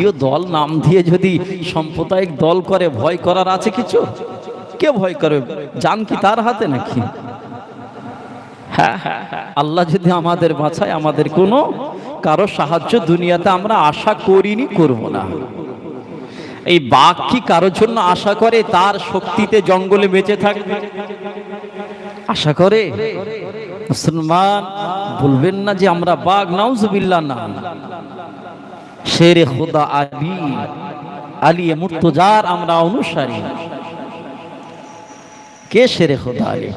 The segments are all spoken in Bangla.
জাতীয় দল নাম দিয়ে যদি সাম্প্রদায়িক দল করে, ভয় করার আছে কিছু? কে ভয় করে জান কি তার হাতে নাকি? হ্যাঁ হ্যাঁ হ্যাঁ। আল্লাহ যদি আমাদের বাঁচায়, আমাদের কোনো কারও সাহায্য দুনিয়াতে আমরা আশা করিনি, করব না। এই বাঘ কি কারোর জন্য আশা করে? তার শক্তিতে জঙ্গলে বেঁচে থাকবে। আশা করে? মুসলমান, বলবেন না যে আমরা বাঘ, নাউজুবিল্লাহ না। শেরে খোদা আলী আলী মুর্তজার আমরা অনুসারী। কে শেরে খোদা আলী?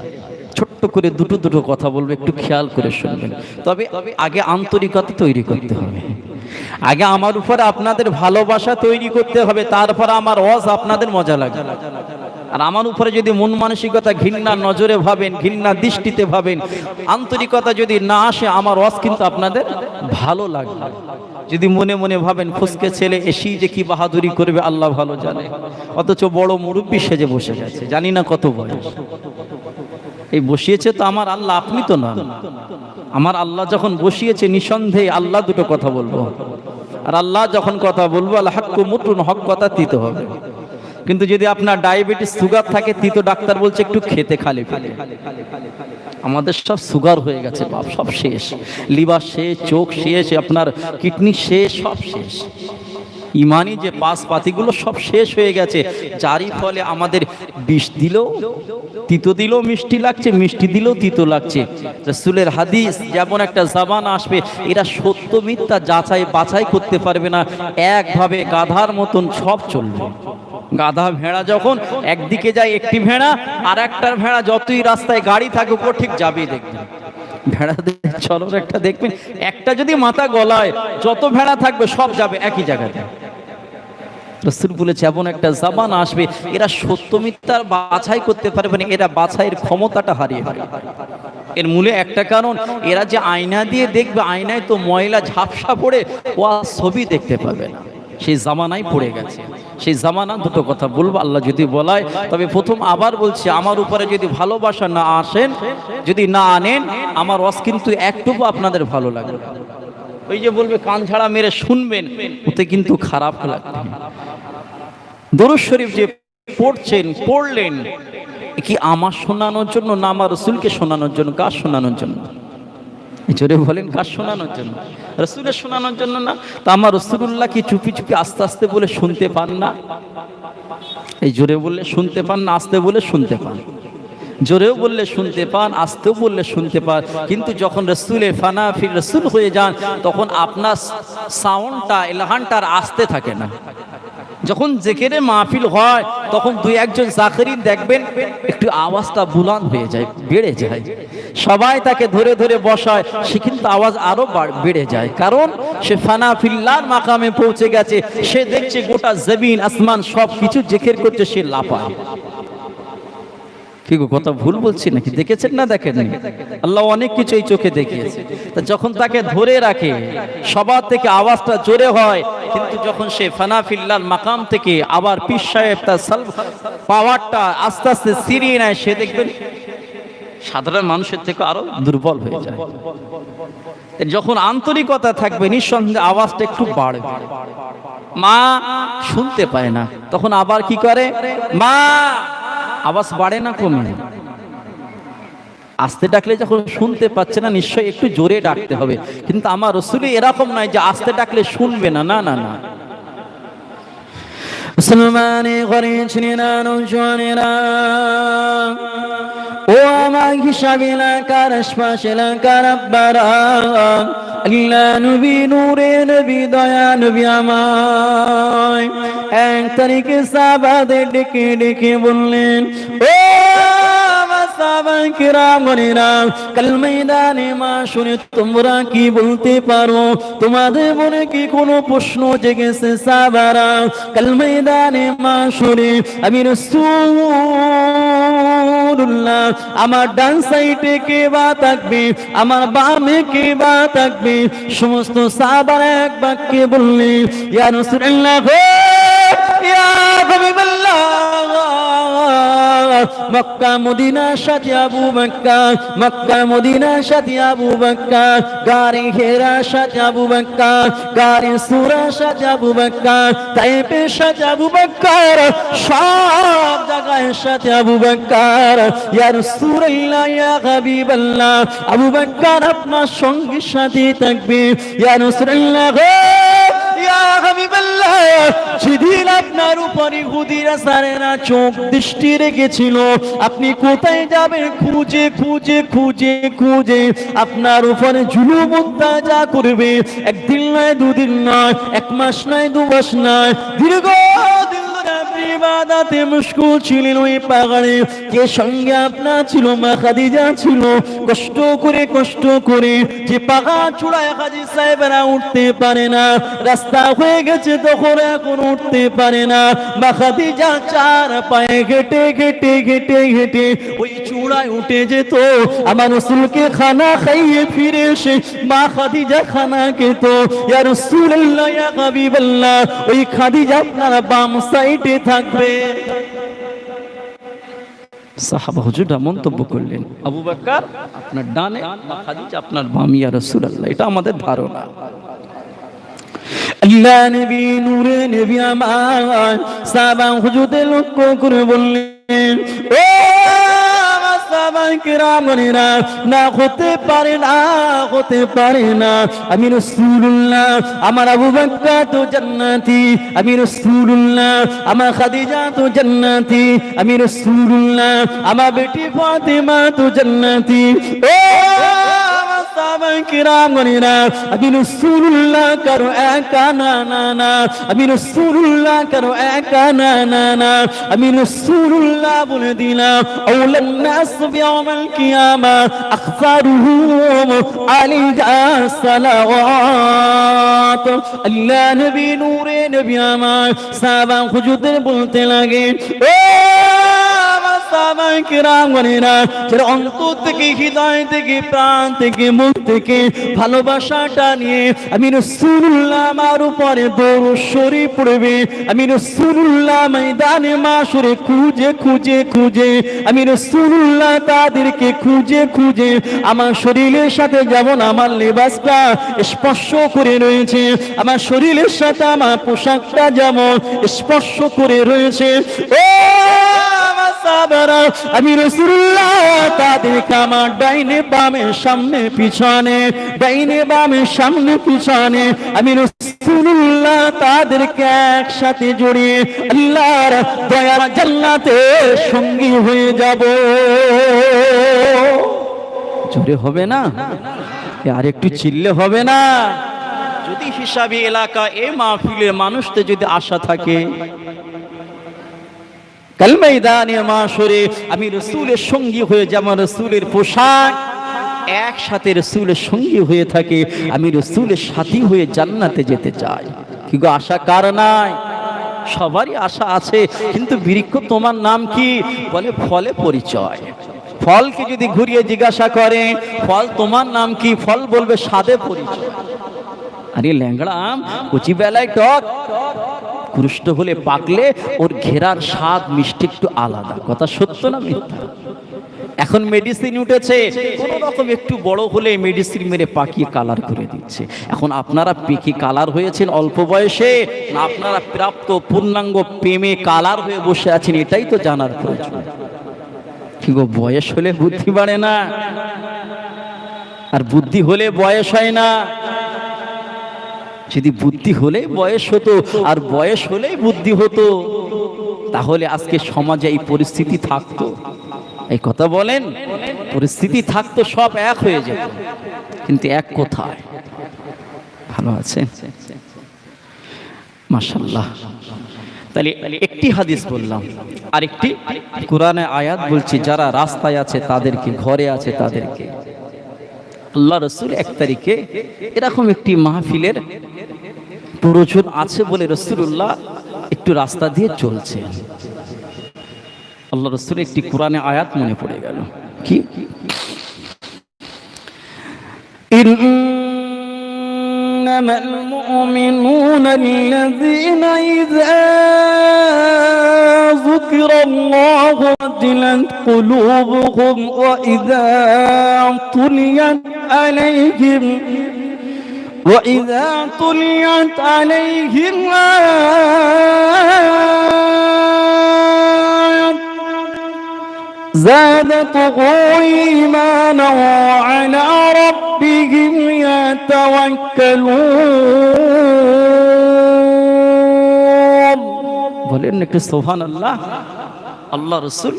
ছোট্ট করে দুটো দুটো কথা বলব, একটু খেয়াল করে শুনবেন। তবে আগে আন্তরিকতা তৈরি করতে হবে। আগে আমার উপরে আপনাদের ভালোবাসা তৈরি করতে হবে, তারপর আমার ওয়াজ আপনাদের মজা লাগবে। আর আমার উপরে যদি মন মানসিকতা ঘৃণা নজরে ভাবেন, ঘৃণা দৃষ্টিতে ভাবেন, আন্তরিকতা যদি না আসে, আমার ওয়াজ কিন্তু আপনাদের ভালো লাগবে যদি মনে মনে ভাবেন, ফুসকে ছেলে এসেই যে কি বাহাদুরি করবে, আল্লাহ ভালো জানে। অথচ বড় মুরব্বী সেজে বসে গেছে, জানি না কত বয়স। এই বসিয়েছে তো আমার আল্লাহ, আপনি তো নন আমার আল্লাহ যখন বসিয়েছে, নিঃসন্দেহে আল্লাহ দুটো কথা বলব। আর আল্লাহ যখন কথা বলব আল্লাহ হাক্কু মুটুন হক কথা দিতে হবে। কিন্তু যদি আপনার ডায়াবেটিস, সুগার থাকে, তিতো ডাক্তার বলছে একটু খেতে খালি ফেলে। আমাদের সব সুগার হয়ে গেছে বাপ সব শেষ। লিভার শেষ, চোখ শেষ, আপনার কিডনি শেষ, সব শেষ। ইমানি যে পাস পাতিগুলো সব শেষ হয়ে গেছে, যারই ফলে আমাদের বিষ দিলেও, তিতো দিলেও মিষ্টি লাগছে, মিষ্টি দিলেও তিতো লাগছে। রসুলের হাদিস, যেমন একটা জাবান আসবে, এরা সত্য মিথ্যা যাচাই বাছাই করতে পারবে না, একভাবে গাধার মতন সব চলবে। গাধা ভেড়া যখন একদিকে যায় একটি ভেড়া, আর একটার ভেড়া যতই রাস্তায় গাড়ি থাকুক, ও ঠিক যাবেই দেখবেন ভেড়া চলো একটা দেখবেন, একটা যদি মাথা গলায়, যত ভেড়া থাকবে, সব যাবে একই জায়গাতে। রসুল বলেছে, এমন একটা জাবান আসবে, এরা সত্য মিথ্যার বাছাই করতে পারবে না, এরা বাছাইয়ের ক্ষমতাটা হারিয়ে ফেলবে। এর মূলে একটা কারণ, এরা যে আয়না দিয়ে দেখবে, আয়নায় তো ময়লা ঝাপসা পড়ে, ও ছবি দেখতে পাবে না। সেই জামানায় পড়ে গেছে। সেই জামানা দুটো কথা বলব, আল্লাহ যদি বলায়। তবে প্রথম আবার বলছি, আমার উপরে যদি ভালোবাসা না আসেন, যদি না আনেন, আমার ওয়াজ কিন্তু একটুকু আপনাদের ভালো লাগবে ওই যে বলবে, কান ছাড়া মেরে শুনবেন, ওতে কিন্তু খারাপ লাগবে দরুদ শরীফ যে পড়ছেন, পড়লেন কি আমার শোনানোর জন্য না আমার রসুলকে শোনানোর জন্য? কার শোনানোর জন্য? জোরে বলেন কার শোনানোর জন্য। রসুলের শোনানোর জন্য না, তা আমার রসুল্লাহ কি চুপি চুপি আস্তে আস্তে বলে শুনতে পান না। এই জোরে বললে শুনতে পান না, আস্তে বলে শুনতে পান। জোরেও বললে শুনতে পান, আস্তেও বললে শুনতে পান। কিন্তু যখন রসুলে ফানা ফির রসুল হয়ে যান, তখন আপনার সাউন্ডটা, এলহানটা আর আসতে থাকে না। যখন জেকেরে মাহফিল হয়, তখন দুই একজন জাকেরিন দেখবেন, একটু আওয়াজটা বুলান হয়ে যায়, বেড়ে যায়। সবাই তাকে ধরে ধরে বসায়, সে কিন্তু আওয়াজ আরও বেড়ে যায়। কারণ সে ফানাফিল্লার মাকামে পৌঁছে গেছে, সে দেখছে গোটা জমিন, আসমান সব কিছু জেকের করছে, সে লাপায় কি কথা ভুল বলছি নাকি? দেখেছেন না দেখেন আল্লাহ অনেক কিছু এই চোখে দেখিয়েছে। যখন তাকে ধরে রাখে, সবার থেকে আওয়াজটা জোরে হয়, কিন্তু যখন সে ফানাফিল্লার মাকাম থেকে আবার পীর সাহেব তার পাওয়ারটা আস্তে আস্তে সিরিয়ে নেয়, সে দেখবেন সাধারণ মানুষের থেকে আরও দুর্বল হয়ে যায়। যখন আন্তরিকতা থাকবে, নিঃসন্দেহে আওয়াজটা একটু বাড়বে। মা শুনতে পায় না, তখন আবার কি করে? মা! আওয়াজ বাড়ে না কমে? আস্তে ডাকলে যখন শুনতে পাচ্ছে না, নিশ্চয়ই একটু জোরে ডাকতে হবে। কিন্তু আমার রসুলি এরকম নয় যে আস্তে ডাকলে শুনবে না না না না। মুসলমানে ঘরে ছিলেন ও আমার হিসাব এলাকার আশপাশ আব্বারা। আল্লাহ নবী নূরে নবী দয়া নবী আমায়। এক তারিখে সাবাদের ডেকে ডেকে বললেন, ও তোমরা কি বলতে পারো? তোমাদের মনে কি কোনো প্রশ্ন জেগেছে সাবারা কাল ময়দানে মা শুনে আমি রসুল্লাহ আমার ডান সাইডে কে বা থাকবে, আমার বামে কে বা থাকবে, সমস্ত সাহাবারা এক বাক্যে বললেন ইয়া রাসূলুল্লাহ মক্কা মদিনার সাথে আবু বকর মক্কা মদিনার সাথে আবু বকর গারে হেরা সাথে আবু বকর গারে সুরা সাথে আবু বকর তাইপের সাথে আবু বকর সব জায়গায় সাথে আবু বকর ইয়া রাসূলুল্লাহ, ইয়া হাবিবাল্লাহ, আবু বকর আপনার সঙ্গে সাথে থাকবে, ইয়া রাসূলুল্লাহ সেদিন আপনার উপরে হুদিরা চোখ দৃষ্টি রেখেছিল। আপনি কোথায় যাবেন? খুঁজে খুঁজে খুঁজে খুঁজে আপনার উপরে জুলুম যা করবে। একদিন নয়, দুদিন নয়, এক মাস নয়, দু মাস নয় দীর্ঘ ইবাদতে মুশকুল ছিলেন ওই পাহাড়ে কে সঙ্গে আপনার ছিল? মা খাদিজা ছিল। কষ্ট করে কষ্ট করে যে পাহাড় চূড়ায় হাজি সাহেবেরা উঠতে পারে না। রাস্তা হয়ে গেছে, তখন এখন উঠতে পারে না। মা খাদিজা চার পায়ে ঘেটে ঘেটে ঘেটে ঘেটে ওই চূড়ায় উঠে যেত। আমার রসুলকে খানা খাইয়ে ফিরে এসে মা খাদিজা খানা খেত। ইয়া রাসূলুল্লাহ, ইয়া হাবিবাল্লাহ, ওই খাদিজা আপনার বাম সাইডে থাকবে। সাহাবা হুজুররা মন্তব্য করলেন আবু বাক্কার আপনার ডানে খাদিজা আপনার বামিয়া রসুল রাসূলুল্লাহ এটা আমাদের ধারণা। আল্লাহ নবী নূরে নবী আমার সাহাবা হুজুরদের লক্ষ্য করে বললেন ও আমি আমার আবু তো জান্নাতি। আমি রসুল্লাহ আমার খাদিজা তো জান্নাতি। আমি রসুল্লাহ আমার বেটি ফাতেমা তো জান্নাতি। ও আমি রাসূলুল্লাহ কারও একা না না না। আমি রাসূলুল্লাহ কারও একা না না না। আমি রাসূলুল্লাহ বলে দিলাম আউলান নাস বিয়াউমাল কিয়ামা আল্লাহ নবী নূরে নবী আমার বলতে লাগে ও খুঁজে খুঁজে খুঁজে। আমি রসুল্লাহ তাদেরকে খুঁজে খুঁজে। আমার শরীরের সাথে যেমন আমার লেবাসটা স্পর্শ করে রয়েছে, আমার শরীরের সাথে আমার পোশাকটা যেমন স্পর্শ করে রয়েছে। সাহাবারা, আমি রসুল্লাহ তাদেরকে আমার ডাইনে বামে সামনে পিছনে ডাইনে বামে সামনে পিছনে আমি রসুল্লাহ তাদেরকে একসাথে জড়িয়ে আল্লাহর দয়ার জান্নাতে সঙ্গী হয়ে যাব। জোরে হবে না? আর একটু চিল্লে হবে না? যদি হিসাবে এলাকা এ মাহফিলের মানুষদের যদি আশা থাকে আমি রসুলের সঙ্গী হয়ে যেমন রসুলের পোশাক। একসাথে রসুলের সঙ্গী হয়ে থাকে, আমি রসুলের সাথী হয়ে জান্নাতে যেতে চাই। কি গো, আশা কার নাই? সবারই আশা আছে, কিন্তু বৃক্ষ তোমার নাম কি? বলে ফলে পরিচয়। ফলকে যদি ঘুরিয়ে জিজ্ঞাসা করে, ফল তোমার নাম কি? ফল বলবে সাদে পরিচয়। আরে ল্যাংড়া আম, কচি বেলায় টক। কুরুষ্ট হলে পাকলে ওর ঘেরার স্বাদ, মিষ্টি একটু আলাদা। কথা সত্য না মিথ্যা? এখন মেডিসিন উঠেছে, কোনো রকম একটু বড় হলে মেডিসিন মেরে পাকিয়ে কালার করে দিচ্ছে। এখন আপনারা পেকে কালার হয়েছেন অল্প বয়সে, না আপনারা প্রাপ্ত পূর্ণাঙ্গ প্রেমে কালার হয়ে বসে আছেন, এটাই তো জানার প্রয়োজন। কি গো, বয়স হলে বুদ্ধি বাড়ে না? আর বুদ্ধি হলে বয়স হয় না? যদি বুদ্ধি হলে বয়স হতো, আর বয়স হলেই বুদ্ধি হতো, তাহলে আজকে সমাজে এই পরিস্থিতি থাকতো। এই কথা বলেন, পরিস্থিতি থাকতো, সব এক হয়ে যেত। কিন্তু এক কোথায়? ভালো আছে? মাশাল্লাহ তাহলে একটি হাদিস বললাম, আরেকটি কোরআনে আয়াত বলছি, যারা রাস্তায় আছে তাদেরকে, ঘরে আছে তাদেরকে। আল্লাহ রসুল এক তারিখে এরকম একটি মাহফিলের প্রয়োজন আছে বলে রসুল্লাহ একটু রাস্তা দিয়ে চলছে আল্লাহ রসুল একটি কোরআনে আয়াত মনে পড়ে গেল কি إنما المؤمنون الذين إذا ذكر ذكر الله وجلت قلوبهم وإذا تليت عليهم وإذا تليت عليهم آيات زادته إيمانا وعلى ربهم يتوكلون. বলেন একটু সোহান আল্লাহ আল্লাহ রসুল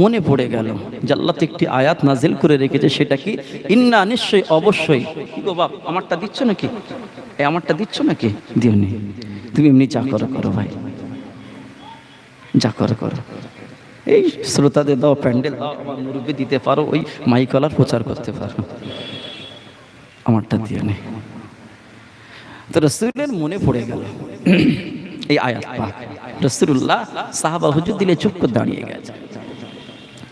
মনে পড়ে গেল যে আল্লাহ তো একটি আয়াত নাজিল করে রেখেছে, সেটা কি? ইন্না নিশ্চয়ই, অবশ্যই। গো বাপ, আমারটা দিচ্ছ নাকি? এই আমারটা দিচ্ছ নাকি? দিও নি। তুমি এমনি যা করো করো ভাই। যা করো করো। এই শ্রোতাদের দাও প্যান্ডেল, দাও। আমার মুরব্বী দিতে পারো, ওই মাইকলার প্রচার করতে পারো। আমারটা দিও নি। তো রসুলের মনে পড়ে গেল, এই আয়াত রসুল্লাহ সাহাবা হুজুর দিলে চুপ করে দাঁড়িয়ে গেছে।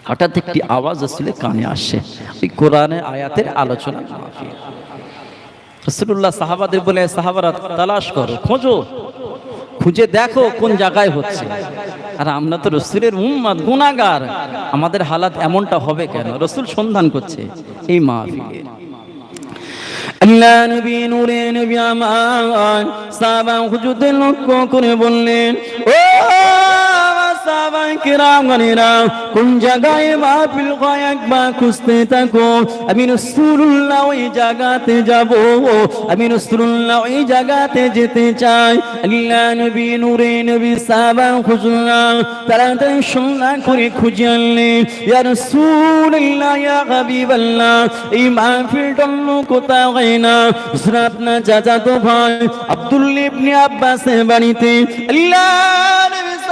হঠাৎ একটি আওয়াজ রসুলের কানে আসছে ওই কোরআনের আয়াতের আলোচনা রসুল্লাহ সাহাবাদের বলে, সাহাবারা, তালাশ করো, খোঁজো। খুঁজে দেখো কোন জায়গায় হচ্ছে। আর আমরা তো রসুলের উম্মাদ গুণাগার আমাদের হালাত এমনটা হবে কেন? রসুল সন্ধান করছে এই মাহফিলে। আল্লাহ নবী নূরে নবী আমার সাহাবা হুজুরদের লক্ষ্য করে বললেন ও সাহাবা কিরামগণেরা কোন জায়গায় মাহফিল হয় একবার খুঁজতে থাকো, আমি রাসূলুল্লাহ ওই জায়গাতে যাব, আমি রাসূলুল্লাহ ওই জায়গাতে যেতে চাই। আল্লাহ নবী, নূরে নবী, সাহাবা হুজুররা তাড়াতাড়ি সন্ধান করে খুঁজে আনলেন ইয়া রাসূলুল্লাহ, ইয়া হাবিবাল্লাহ, এই মাহফিলটা অন্য কোথাও হয় না। আপনার চাচাতো ভাই আব্দুল ইবনে আব্বাসের বাড়িতে, আল্লাহ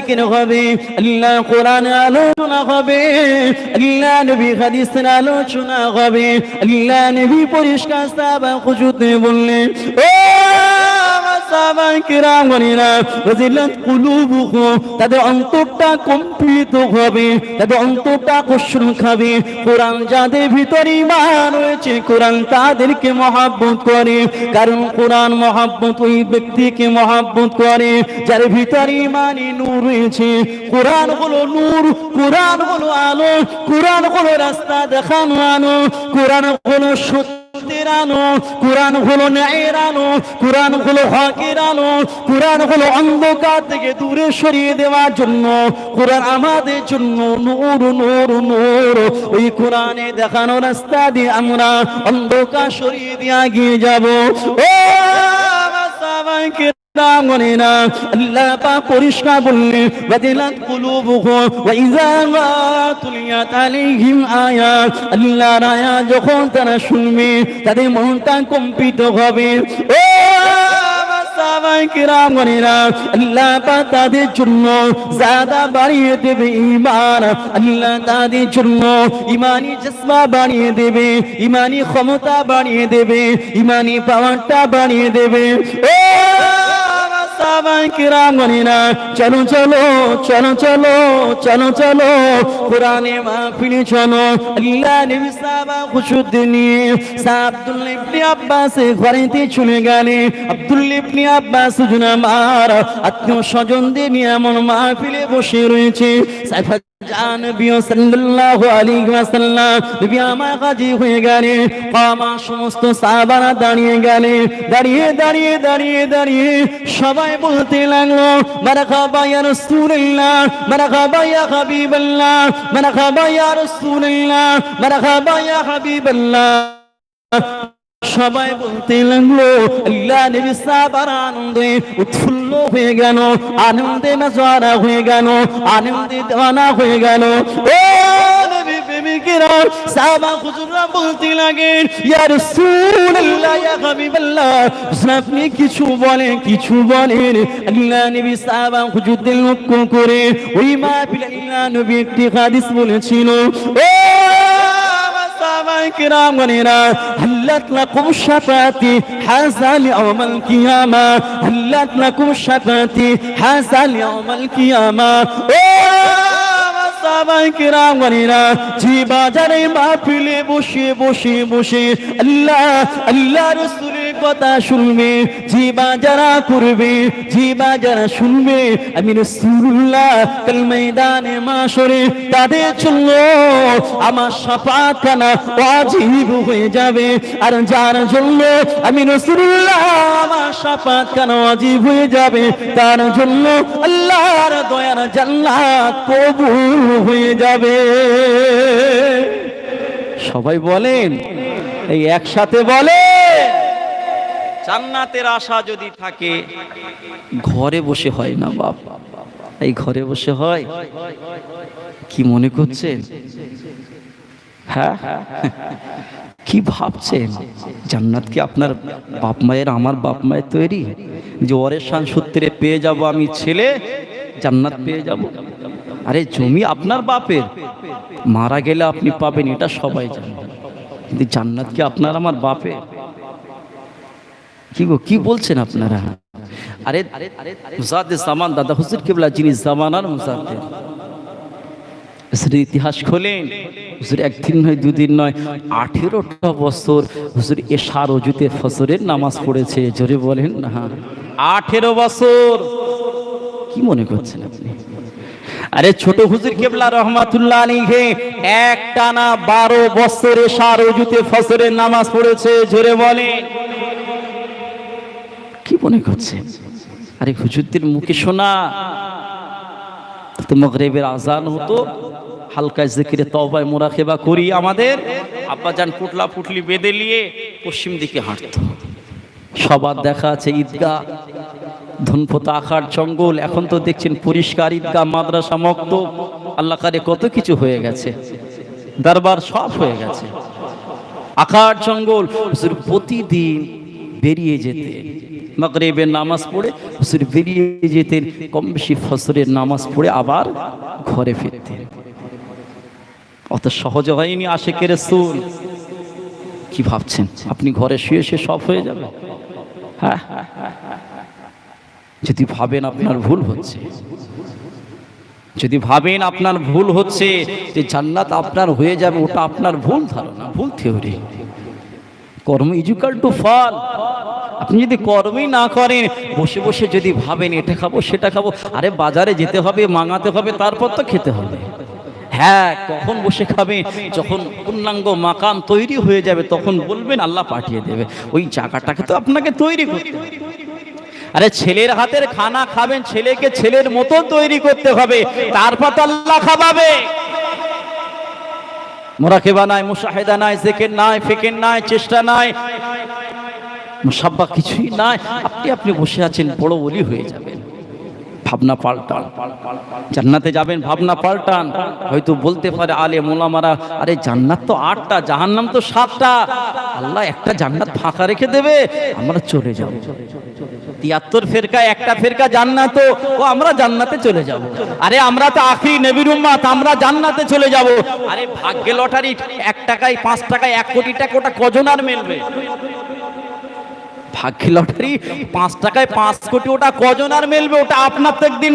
জিকির হবে আল্লাহ কোরআন আলোচনা হবে আল্লাহ নবী হাদিসের আলোচনা হবে আল্লাহ নবী পরিষ্কার সাহাবা খুজুতে বললেন ও তাদেরকে মহাব্বত করে। কারণ কোরআন মহাব্বত ওই ব্যক্তিকে মহাব্বত করে, যার ভিতরে ইমানি নূর রয়েছে। কোরআন হলো নূর, কোরআন হলো আলো, কোরআন হলো রাস্তা দেখানো আলো, কোরআন হলো সত্য কোরআন হলো হলো হলো অন্ধকার থেকে দূরে সরিয়ে দেওয়ার জন্য আমাদের জন্য নূর নূর নূর। ওই কোরআনে দেখানো রাস্তা দিয়ে আমরা অন্ধকার সরিয়ে দিয়ে এগিয়ে যাব। ও আল্লাহ পাক পরিষ্কার বললেন ওয়াদিলাত কুলুবুহুম ওয়া ইযা মা তুলিয়াত আলাইহিম আয়াত যখন তারা শুনবে, তাদের মনটা কম্পিত হবে। ও আল্লাহ তাদের জন্য জাদা বাড়িয়ে দেবে ঈমান। আল্লাহ তাদের জন্য ঈমানি জজবা বাড়িয়ে দেবে, ঈমানি ক্ষমতা বাড়িয়ে দেবে, ঈমানি পাওয়ারটা বাড়িয়ে দেবে। সাহাবায়ে কিরাম চলো চলো চলো চলো চলো চলো, কোরআনে মাহফিলে চলো। আল্লাহ নবী সাহাবা খুশুদ্দিন নিয়ে সাহাব আব্দুল্লাহ ইবনে আব্বাস ঘরেতে চলে গেলে। আব্দুল ইবনে আব্বাস আত্মীয় স্বজনদের নিয়ে এমন মাহফিলে বসে রয়েছে। সাইফা সমস্ত সাহাবারা দাঁড়িয়ে গেলে দাঁড়িয়ে দাঁড়িয়ে দাঁড়িয়ে দাঁড়িয়ে সবাই বলতে লাগল মারহাবা ইয়া রাসূলুল্লাহ হাবিবাল্লাহ মারহাবা ইয়া রাসূলুল্লাহ হাবিবাল্লাহ। সবাই বলতে লাগল, আল্লাহ নবী আনন্দে উৎফুল্ল হয়ে গেল, আনন্দে মেজরা হয়ে গেল, আনন্দে দেওয়ানা হয়ে গেল। আপনি কিছু বলেন কিছু বলেন। আল্লাহ নবী সাহাবা হুজুরদের লক্ষ্য করে ওই মাহফিলে আল্লাহ নবী একটি হাদিস বলেছিল। ও কিরাম গনিরা হাল্লাত লাকুম শাফাতি হাসাল ইয়াউমাল কিয়ামা হাল্লাত লাকুম শাফাতি হাসাল ইয়াউমাল কিয়ামা ও বাজারে মাহফিলে বসে বসে বসে আল্লাহ আল্লাহ রাসূলের কথা শুনবে জি বাজারা করবে জি বাজারা শুনবে আমি রাসূলুল্লাহ কাল ময়দানে মাশরে তাদের জন্য আমার শাফাত কানা ওয়াজিব হয়ে যাবে। আর যার জন্য আমি রাসূলুল্লাহ আমার শাফাত কানা ওয়াজিব হয়ে যাবে, তার জন্য আল্লাহর দয়ার জান্নাত কবুল হয়ে যাবে। সবাই বলেন, এই একসাথে বলে জান্নাতের আশা যদি থাকে, ঘরে বসে হয় না বাপ। এই ঘরে বসে হয়? কি মনে করছেন? হ্যাঁ? কি ভাবছেন? জান্নাত কি আপনার বাপ মায়ের, আমার বাপ মায়ের তৈরি? যে ওরের শান সূত্রে পেয়ে যাব আমি ছেলে, জান্নাত পেয়ে যাব। আরে জমি আপনার বাপের, মারা গেলে আপনি পাবেন, এটা সবাই জানে। কিন্তু জান্নাত কি আপনার, আমার বাপের? কি গো, কি বলছেন আপনারা? আরে মুসাদ্দে সামান দাদা, হুজুর কেবলা যিনি জামানার হুজুর ইতিহাস খোলেন। হুজুর একদিন নয়, দুদিন নয়, আঠেরোটা বছর হুজুর এশার অজুতে ফসরের নামাজ পড়েছে, জোরে বলেন না। হ্যাঁ আঠেরো বছর। কি মনে করছেন আপনি? আরে ছোট হুজুর কেবলা রহমাতুল্লাহ আলীকে এক টানা বারো বছরে সার অজুতে ফসরের নামাজ পড়েছে, জোরে বলেন। কি মনে করছে? আরে হুজুরদের মুখে শোনা। মগরেবের আজান হতো, হালকা জিকিরে তওবায় মোরাকেবা করি আমাদের। আব্বাজান পুটলা পুটলি বেঁধে নিয়ে পশ্চিম দিকে হাঁটতো। সবার দেখা আছে ঈদগাহ ধনপতা আখার জঙ্গল, এখন তো দেখছেন পরিষ্কার ঈদগাহ, মাদ্রাসা, মক্ত। আল্লাহ কারে কত কিছু হয়ে গেছে। দরবার সব হয়ে গেছে। আখার জঙ্গল প্রতিদিন বেরিয়ে যেতে। মাগরিবের নামাজ পড়ে হুজুর বেরিয়ে যেতেন, কম বেশি ফসরের নামাজ পড়ে আবার ঘরে ফিরতেন। অত সহজ হয়নি আশেকের সুন কি ভাবছেন? আপনি ঘরে শুয়ে শুয়ে সব হয়ে যাবে? হ্যাঁ? যদি ভাবেন আপনার ভুল হচ্ছে, যদি ভাবেন আপনার ভুল হচ্ছে, যে জান্নাত আপনার হয়ে যাবে, ওটা আপনার ভুল ধারণা, ভুল থিওরি কর্ম ইজুকাল টু ফল আপনি যদি কর্মই না করেন, বসে বসে যদি ভাবেন, এটা খাব, সেটা খাব, আরে বাজারে যেতে হবে, মাঙাতে হবে, তারপর তো খেতে হবে। হ্যাঁ কখন বসে খাবে? যখন পূর্ণাঙ্গ মাকাম তৈরি হয়ে যাবে, তখন বলবেন, আল্লাহ পাঠিয়ে দেবে। ওই জায়গাটাকে তো আপনাকে তৈরি করতে। আরে ছেলের হাতের খানা খাবেন, ছেলেকে ছেলের মতো তৈরি করতে হবে, তারপর তো আল্লাহ খাওয়াবে। মোরাকেবা নাই, মুশাহেদা নাই, জেকের নাই, ফেকের নাই, চেষ্টা নাই। মুসাব্বা কিছুই নাই। আপনি আপনি বসে আছেন, বড় বলি হয়ে যাবেন। ভাবনা পাল্টান। জান্নাতে যাবেন, ভাবনা পাল্টান। হয়তো বলতে পারে, আলে মোলামারা, আরে জান্নাত তো আটটা, জাহান্নাম তো সাতটা। আল্লাহ একটা জান্নাত ফাঁকা রেখে দেবে, আমরা চলে যাব। তিয়াত্তর ফেরকা, একটা ফেরকা জান্নাত। ও, আমরা জান্নাতে চলে যাব। আরে, আমরা তো আখরি নবীর উম্মাত, আমরা জান্নাতে চলে যাব। আরে, ভাগ্যে লটারি, এক টাকায় পাঁচ টাকায় এক কোটি টাকা, ওটা কজন আর মেলবে? ভাগ্যে লটারি। পাঁচ টাকায় পাঁচ কোটি ওটা কজন আর মেলবে? ওটা আপনার তো একদিন